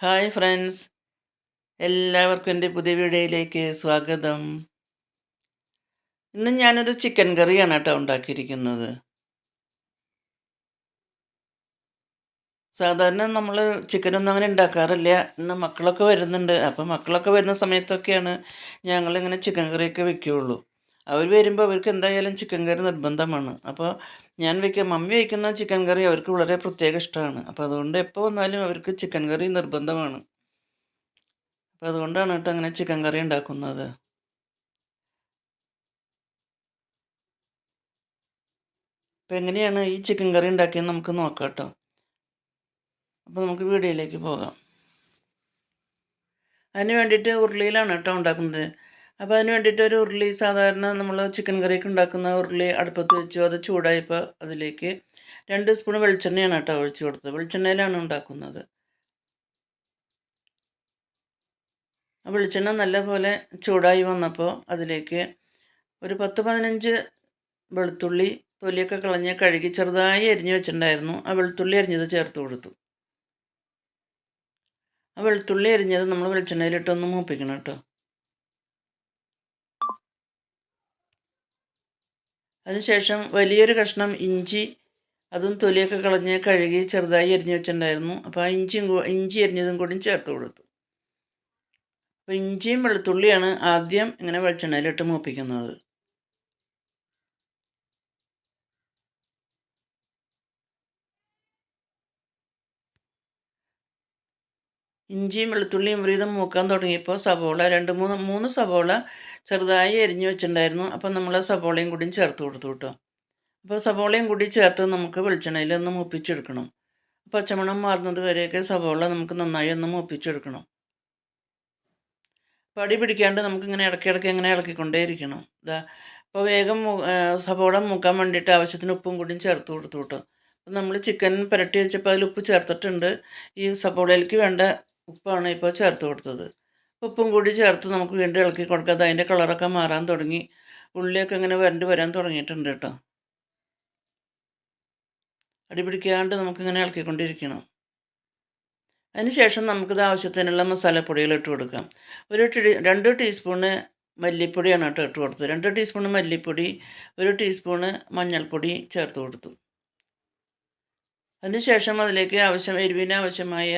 Hi friends എല്ലാവർക്കും എന്റെ പുതിയ വീഡിയോയിലേക്ക് സ്വാഗതം. ഇന്ന് ഞാനൊരു ചിക്കൻ കറിയാണ് കേട്ടോ ഉണ്ടാക്കിയിരിക്കുന്നത്. സാധാരണ നമ്മൾ ചിക്കനൊന്നും അങ്ങനെ ഉണ്ടാക്കാറില്ല. ഇന്ന് മക്കളൊക്കെ വരുന്നുണ്ട്. അപ്പം മക്കളൊക്കെ വരുന്ന സമയത്തൊക്കെയാണ് ഞങ്ങളിങ്ങനെ ചിക്കൻ കറിയൊക്കെ വെക്കുകയുള്ളൂ അവർ വരുമ്പോൾ അവർക്ക് എന്തായാലും ചിക്കൻ കറി നിർബന്ധമാണ്. അപ്പോൾ ഞാൻ വയ്ക്കുക മമ്മി വയ്ക്കുന്ന ചിക്കൻ കറി അവർക്ക് വളരെ പ്രത്യേക ഇഷ്ടമാണ് അപ്പോൾ അതുകൊണ്ട് എപ്പോൾ വന്നാലും അവർക്ക് ചിക്കൻ കറി നിർബന്ധമാണ്. അപ്പോൾ അതുകൊണ്ടാണ് കേട്ടോ അങ്ങനെ ചിക്കൻ കറി ഉണ്ടാക്കുന്നത്. അപ്പോൾ എങ്ങനെയാണ് ഈ ചിക്കൻ കറി ഉണ്ടാക്കിയെന്ന് നമുക്ക് നോക്കാം കേട്ടോ. അപ്പോൾ നമുക്ക് വീഡിയോയിലേക്ക് പോകാം. അതിന് വേണ്ടിയിട്ട് ഉരുളിയിലാണ് കേട്ടോ ഉണ്ടാക്കുന്നത്. അപ്പോൾ അതിന് വേണ്ടിയിട്ട് ഒരു ഉരുളി സാധാരണ നമ്മൾ ചിക്കൻ കറിയൊക്കെ ഉണ്ടാക്കുന്ന ഉരുളി അടുപ്പത്ത് വെച്ചു അത് ചൂടായപ്പോൾ അതിലേക്ക് രണ്ട് സ്പൂൺ വെളിച്ചെണ്ണയാണ് കേട്ടോ ഒഴിച്ചു കൊടുത്തത്. വെളിച്ചെണ്ണയിലാണ് ഉണ്ടാക്കുന്നത്. ആ വെളിച്ചെണ്ണ നല്ലപോലെ ചൂടായി വന്നപ്പോൾ അതിലേക്ക് ഒരു പത്ത് പതിനഞ്ച് വെളുത്തുള്ളി തൊലിയൊക്കെ കളഞ്ഞ് കഴുകി ചെറുതായി അരിഞ്ഞ് വെച്ചിട്ടുണ്ടായിരുന്നു. ആ വെളുത്തുള്ളി അരിഞ്ഞത് ചേർത്ത് കൊടുത്തു. ആ വെളുത്തുള്ളി അരിഞ്ഞത് നമ്മൾ വെളിച്ചെണ്ണയിലിട്ടൊന്ന് മൂപ്പിക്കണം കേട്ടോ. അതിനുശേഷം വലിയൊരു കഷ്ണം ഇഞ്ചി അതും തൊലിയൊക്കെ കളഞ്ഞ് കഴുകി ചെറുതായി എരിഞ്ഞു വെച്ചിട്ടുണ്ടായിരുന്നു. അപ്പോൾ ആ ഇഞ്ചിയും ഇഞ്ചി എരിഞ്ഞതും കൂടി ചേർത്ത് കൊടുത്തു. അപ്പോൾ ഇഞ്ചിയും വെളുത്തുള്ളിയാണ് ആദ്യം ഇങ്ങനെ വെളിച്ചെണ്ണയിലിട്ട് മൂപ്പിക്കുന്നത്. ഇഞ്ചിയും വെളുത്തുള്ളിയും ഒരുവിധം മൂക്കാൻ തുടങ്ങിയപ്പോൾ സവോള രണ്ട് മൂന്ന് മൂന്ന് സവോള ചെറുതായി എരിഞ്ഞു വെച്ചിട്ടുണ്ടായിരുന്നു. അപ്പം നമ്മൾ സവോളയും കൂടിയും ചേർത്ത് കൊടുത്തു കേട്ടോ അപ്പോൾ സവോളയും കൂടി ചേർത്ത് നമുക്ക് വെളിച്ചെണ്ണയിൽ ഒന്ന് മൂപ്പിച്ചെടുക്കണം. പച്ചമണം മാറുന്നത് വരെയൊക്കെ സവോള നമുക്ക് നന്നായി ഒന്ന് മൂപ്പിച്ചെടുക്കണം. പടി പിടിക്കാണ്ട് നമുക്കിങ്ങനെ ഇടയ്ക്കിടയ്ക്ക് ഇങ്ങനെ ഇളക്കിക്കൊണ്ടേയിരിക്കണം ഇതാ അപ്പോൾ വേഗം സവോള മൂക്കാൻ വേണ്ടിയിട്ട് ആവശ്യത്തിന് ഉപ്പും കൂടിയും ചേർത്ത് കൊടുത്തു കേട്ടോ നമ്മൾ ചിക്കൻ പുരട്ടി വെച്ചപ്പോൾ അതിൽ ഉപ്പ് ചേർത്തിട്ടുണ്ട്. ഈ സവോളയിലേക്ക് വേണ്ട ഉപ്പാണ് ഇപ്പോൾ ചേർത്ത് കൊടുത്തത്. ഉപ്പും കൂടി ചേർത്ത് നമുക്ക് വീണ്ടും ഇളക്കി കൊടുക്കാം. അതിന്റെ കളറൊക്കെ മാറാൻ തുടങ്ങി. ഉള്ളിയൊക്കെ ഇങ്ങനെ വരണ്ട് വരാൻ തുടങ്ങിയിട്ടുണ്ട് കേട്ടോ. അടിപിടിക്കാണ്ട് നമുക്കിങ്ങനെ ഇളക്കിക്കൊണ്ടിരിക്കണം. അതിനുശേഷം നമുക്കിത് ആവശ്യത്തിനുള്ള മസാലപ്പൊടികൾ ഇട്ട് കൊടുക്കാം. ഒരു ടീ രണ്ട് ടീസ്പൂണ് മല്ലിപ്പൊടിയാണ് കേട്ടോ ഇട്ട് കൊടുത്തത്. രണ്ട് ടീസ്പൂണ് മല്ലിപ്പൊടി ഒരു ടീസ്പൂണ് മഞ്ഞൾപ്പൊടി ചേർത്ത് കൊടുത്തു. അതിനുശേഷം അതിലേക്ക് ആവശ്യം എരിവിന് ആവശ്യമായ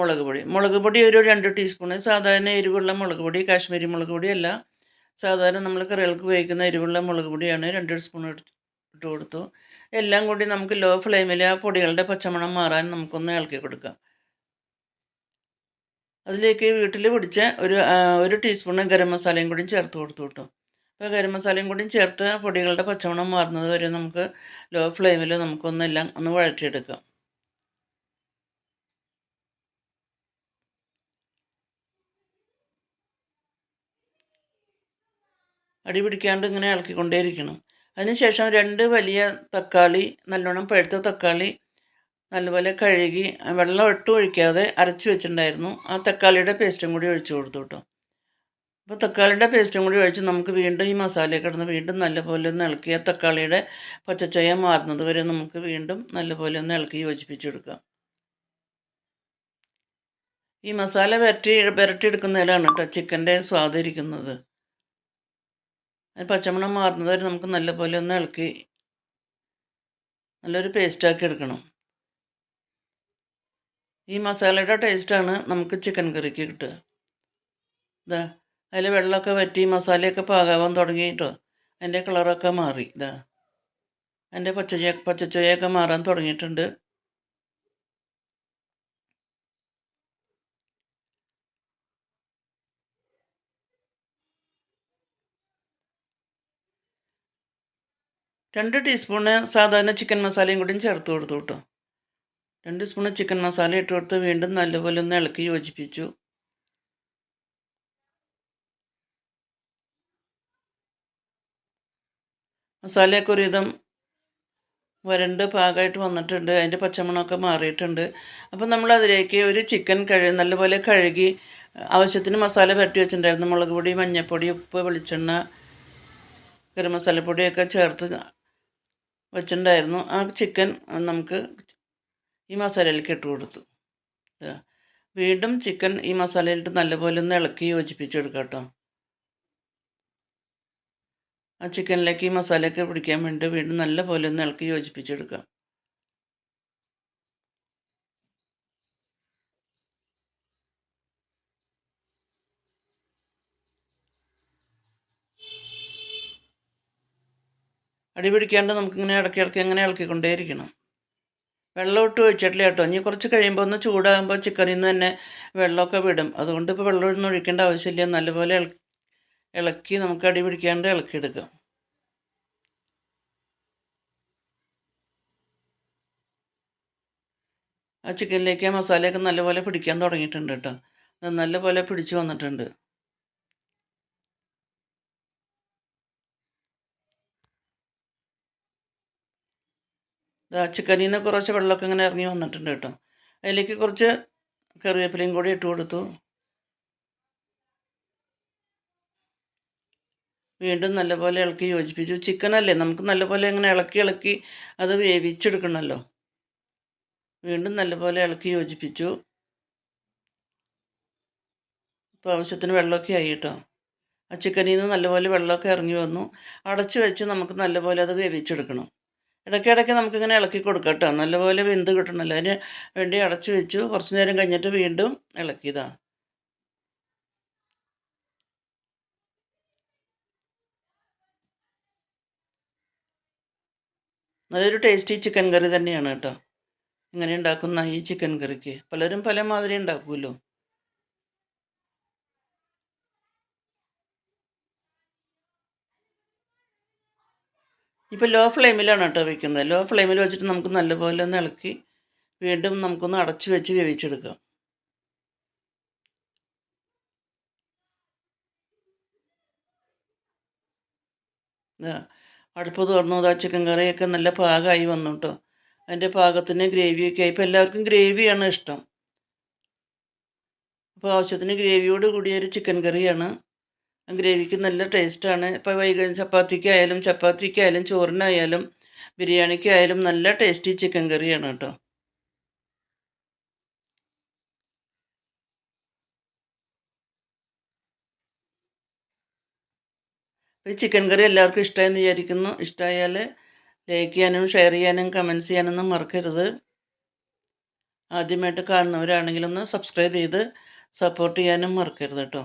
മുളക് പൊടി. മുളക് പൊടി ഒരു രണ്ട് ടീസ്പൂണ് സാധാരണ എരിവുള്ള മുളക് പൊടി കാശ്മീരി മുളക് പൊടിയല്ല സാധാരണ നമ്മൾ കറികൾക്ക് ഉപയോഗിക്കുന്ന എരിവുള്ള മുളക് പൊടിയാണ് രണ്ട് സ്പൂൺ ഇട്ട് കൊടുത്തു. എല്ലാം കൂടി നമുക്ക് ലോ ഫ്ലെയിമിൽ ആ പൊടികളുടെ പച്ചമണം മാറാൻ നമുക്കൊന്ന് ഇളക്കി കൊടുക്കാം. അതിലേക്ക് വീട്ടിൽ പിടിച്ച ഒരു ഒരു ടീസ്പൂണ് ഗരം മസാലയും കൂടി ചേർത്ത് കൊടുത്തു കിട്ടും. അപ്പോൾ ഗരം മസാലയും കൂടി ചേർത്ത് പൊടികളുടെ പച്ചമണം മാറുന്നത് വരെ നമുക്ക് ലോ ഫ്ലെയിമിൽ നമുക്കൊന്നെല്ലാം ഒന്ന് വഴറ്റിയെടുക്കാം. അടി പിടിക്കാണ്ട് ഇങ്ങനെ ഇളക്കിക്കൊണ്ടേയിരിക്കണം. അതിനുശേഷം രണ്ട് വലിയ തക്കാളി നല്ലോണം പഴുത്ത തക്കാളി നല്ലപോലെ കഴുകി വെള്ളം ഒട്ടും ഒഴിക്കാതെ അരച്ച് വെച്ചിട്ടുണ്ടായിരുന്നു. ആ തക്കാളിയുടെ പേസ്റ്റും കൂടി ഒഴിച്ചു കൊടുത്തു കേട്ടോ. അപ്പോൾ തക്കാളിയുടെ പേസ്റ്റും കൂടി ഒഴിച്ച് നമുക്ക് വീണ്ടും ഈ മസാല കിടന്ന് വീണ്ടും നല്ലപോലെ ഒന്ന് ഇളക്കി ആ തക്കാളിയുടെ പച്ചച്ചയ മാറുന്നത് വരെ നമുക്ക് വീണ്ടും നല്ലപോലെ ഒന്ന് ഇളക്കി യോജിപ്പിച്ചെടുക്കാം ഈ മസാല വരട്ടി പുരട്ടിയെടുക്കുന്നതിലാണ് കേട്ടോ ചിക്കന്റെ സ്വാദിരിക്കുന്നത് പച്ചമണം മാറുന്നത് വരെ നമുക്ക് നല്ലപോലെ ഒന്ന് ഇളക്കി നല്ലൊരു പേസ്റ്റാക്കി എടുക്കണം. ഈ മസാലയുടെ ടേസ്റ്റാണ് നമുക്ക് ചിക്കൻ കറിക്ക് കിട്ടുക. ഇതാ അതിൽ വെള്ളമൊക്കെ വറ്റി മസാലയൊക്കെ പാകാവാൻ തുടങ്ങിയിട്ടോ അതിന്റെ കളറൊക്കെ മാറി. ഇതാ അതിന്റെ പച്ച പച്ചച്ചുവയൊക്കെ മാറാൻ തുടങ്ങിയിട്ടുണ്ട്. രണ്ട് ടീസ്പൂണ് സാധാരണ ചിക്കൻ മസാലയും കൂടിയും ചേർത്ത് കൊടുത്തു കേട്ടോ. രണ്ട് സ്പൂണ് ചിക്കൻ മസാല ഇട്ട് കൊടുത്ത് വീണ്ടും നല്ലപോലെ ഒന്ന് ഇളക്കി യോജിപ്പിച്ചു. മസാലയൊക്കെ ഒരുവിധം വരണ്ട് പാകമായിട്ട് വന്നിട്ടുണ്ട്. അതിന്റെ പച്ചമണമൊക്കെ മാറിയിട്ടുണ്ട്. അപ്പോൾ നമ്മൾ അതിലേക്ക് ഒരു ചിക്കൻ കഴുകി നല്ലപോലെ കഴുകി ആവശ്യത്തിന് മസാല പരട്ടി വെച്ചിട്ടുണ്ടായിരുന്നു. മുളക് പൊടി മഞ്ഞൾപ്പൊടി ഉപ്പ് വെളിച്ചെണ്ണ ഗരം മസാലപ്പൊടിയൊക്കെ ചേർത്ത് വെച്ചിട്ടുണ്ടായിരുന്നു. ആ ചിക്കൻ നമുക്ക് ഈ മസാലയിലേക്ക് ഇട്ട് കൊടുത്തു. വീണ്ടും ചിക്കൻ ഈ മസാലയിലിട്ട് നല്ലപോലെ ഒന്ന് ഇളക്കി യോജിപ്പിച്ചെടുക്കാം കേട്ടോ. ആ ചിക്കനിലേക്ക് ഈ മസാലയൊക്കെ പിടിക്കാൻ വേണ്ടി വീണ്ടും നല്ലപോലെ ഒന്ന് ഇളക്കി യോജിപ്പിച്ചെടുക്കാം. അടി പിടിക്കാണ്ട് നമുക്കിങ്ങനെ ഇടയ്ക്ക് ഇടയ്ക്ക് അങ്ങനെ ഇളക്കിക്കൊണ്ടേയിരിക്കണം. വെള്ളം ഇട്ട് ഒഴിച്ചിട്ടില്ല കേട്ടോ. ഇനി കുറച്ച് കഴിയുമ്പോൾ ഒന്ന് ചൂടാകുമ്പോൾ ചിക്കനിൽ നിന്ന് തന്നെ വെള്ളമൊക്കെ വിടും. അതുകൊണ്ട് ഇപ്പോൾ വെള്ളം ഒന്നും ഒഴിക്കേണ്ട ആവശ്യമില്ല. നല്ലപോലെ ഇളക്കി നമുക്ക് അടി പിടിക്കാണ്ട് ഇളക്കിയെടുക്കാം. ആ ചിക്കനിലേക്ക് ആ മസാലയൊക്കെ നല്ലപോലെ പിടിക്കാൻ തുടങ്ങിയിട്ടുണ്ട് കേട്ടോ. നല്ലപോലെ പിടിച്ച് വന്നിട്ടുണ്ട്. ചിക്കനിൽ നിന്ന് കുറച്ച് വെള്ളമൊക്കെ ഇങ്ങനെ ഇറങ്ങി വന്നിട്ടുണ്ട് കേട്ടോ. അതിലേക്ക് കുറച്ച് കറിവേപ്പിലയും കൂടി ഇട്ട് കൊടുത്തു. വീണ്ടും നല്ലപോലെ ഇളക്കി യോജിപ്പിച്ചു. ചിക്കനല്ലേ നമുക്ക് നല്ലപോലെ ഇങ്ങനെ ഇളക്കി ഇളക്കി അത് വേവിച്ചെടുക്കണമല്ലോ. വീണ്ടും നല്ലപോലെ ഇളക്കി യോജിപ്പിച്ചു. ഇപ്പോൾ ആവശ്യത്തിന് വെള്ളമൊക്കെ ആയി കേട്ടോ. ആ ചിക്കനിൽ നിന്ന് നല്ലപോലെ വെള്ളമൊക്കെ ഇറങ്ങി വന്നു. അടച്ചു വെച്ച് നമുക്ക് നല്ലപോലെ അത് വേവിച്ചെടുക്കണം. ഇടയ്ക്കിടയ്ക്ക് നമുക്കിങ്ങനെ ഇളക്കി കൊടുക്കാം കേട്ടോ. നല്ലപോലെ വെന്ത് കിട്ടണമല്ലോ അതിന് വേണ്ടി അടച്ചു വെച്ചു. കുറച്ച് നേരം കഴിഞ്ഞിട്ട് വീണ്ടും ഇളക്കിയതാണ് നല്ലൊരു ടേസ്റ്റി ചിക്കൻ കറി തന്നെയാണ് കേട്ടോ. ഇങ്ങനെ ഉണ്ടാക്കുന്ന ഈ ചിക്കൻ കറിക്ക്. പലരും പല മാതിരി ഉണ്ടാക്കുമല്ലോ. ഇപ്പോൾ ലോ ഫ്ലെയിമിലാണ് കേട്ടോ വെക്കുന്നത്. ലോ ഫ്ലെയിമിൽ വെച്ചിട്ട് നമുക്ക് നല്ലപോലെ ഒന്ന് ഇളക്കി വീണ്ടും നമുക്കൊന്ന് അടച്ച് വെച്ച് വേവിച്ചെടുക്കാം. അടുപ്പ് തുറന്നു. ആ ചിക്കൻ കറിയൊക്കെ നല്ല പാകമായി വന്നു കേട്ടോ. അതിന്റെ പാകത്തിന് ഗ്രേവിയൊക്കെ ആയി. ഇപ്പോൾ എല്ലാവർക്കും ഗ്രേവിയാണ് ഇഷ്ടം. അപ്പോൾ ആവശ്യത്തിന് ഗ്രേവിയോട് കൂടിയ ഒരു ചിക്കൻ കറിയാണ് ഗ്രേവിക്ക് നല്ല ടേസ്റ്റാണ്. ഇപ്പോൾ വൈകുന്നേരം ചപ്പാത്തിക്കായാലും ചപ്പാത്തിക്കായാലും ചോറിനായാലും ബിരിയാണിക്കായാലും നല്ല ടേസ്റ്റി ചിക്കൻ കറിയാണ് കേട്ടോ. ഈ ചിക്കൻ കറി എല്ലാവർക്കും ഇഷ്ടമായെന്ന് വിചാരിക്കുന്നു. ഇഷ്ടമായാൽ ലൈക്ക് ചെയ്യാനും ഷെയർ ചെയ്യാനും കമൻസ് ചെയ്യാനൊന്നും മറക്കരുത്. ആദ്യമായിട്ട് കാണുന്നവരാണെങ്കിലൊന്ന് സബ്സ്ക്രൈബ് ചെയ്ത് സപ്പോർട്ട് ചെയ്യാനും മറക്കരുത് കേട്ടോ.